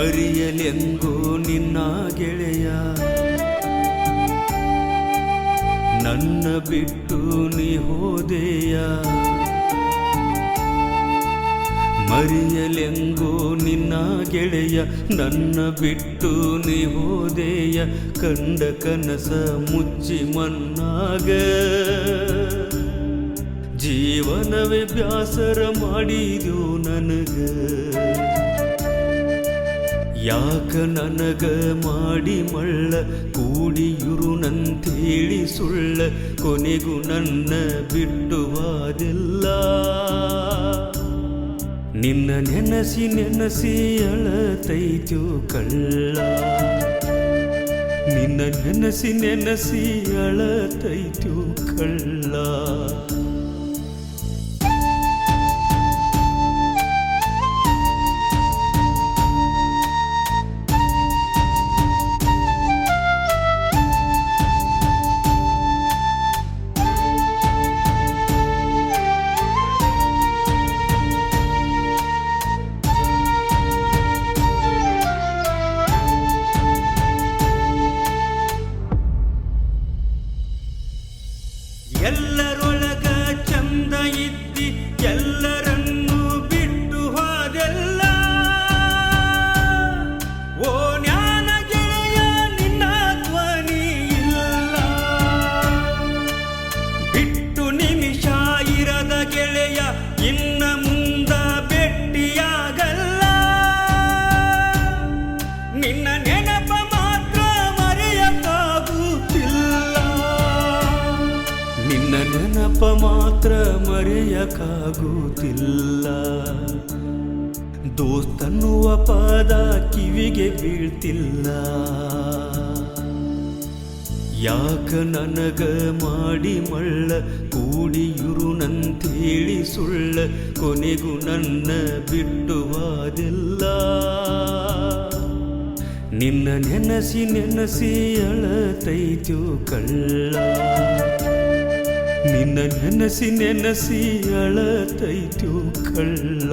ಮರೆಯಲೆಂಗೋ ನಿನ್ನ ಗೆಳೆಯ. ನನ್ನ ಬಿಟ್ಟು ನೀ ಹೋದೆಯ. ಮರಿಯಲೆಂಗೋ ನಿನ್ನ ಗೆಳೆಯ. ನನ್ನ ಬಿಟ್ಟು ನೀ ಹೋದೆಯ. ಕಂಡ ಕನಸ ಮುಚ್ಚಿ ಮನ್ನಾಗ ಜೀವನವೇ ಬ್ಯಾಸರ ಮಾಡಿದು ನನಗ. ಯಾಕ ನನಗ ಮಾಡಿ ಮಳ್ಳ, ಕೂಡಿಯುರು ನಂತೇಳಿ ಸುಳ್ಳ, ಕೊನೆಗೂ ನನ್ನ ಬಿಟ್ಟುವಾದಿಲ್ಲ ನಿನ್ನ ನೆನಸಿ ನೆನಸಿ ಅಳತೈತು ಕಳ್ಳ. ನಿನ್ನ ನೆನಸಿ ನೆನಸಿ ಅಳತೈತು ಕಳ್ಳ. ಎಲ್ಲರೊಳಗ ಚಂದ ಇದ್ದಿ ಮರೆಯಕ್ಕಾಗುತ್ತಿಲ್ಲ ದೋಸ್ತನ್ನುವ ಪದ ಕಿವಿಗೆ ಬೀಳ್ತಿಲ್ಲ. ಯಾಕ ನನಗ ಮಾಡಿ ಮಳ್ಳ, ಕೂಡಿಯುರು ನಂತೇಳಿ ಸುಳ್ಳ, ಕೊನೆಗೂ ನನ್ನ ಬಿಟ್ಟುವಾದಿಲ್ಲ ನಿನ್ನ ನೆನಸಿ ನೆನಸಿ ಅಳತೈತು ಕಳ್ಳ. ನಿನ್ನ ನೆನಸಿ ನೆನಸಿ ಅಳತೈತ್ಯೋ ಕಳ್ಳ.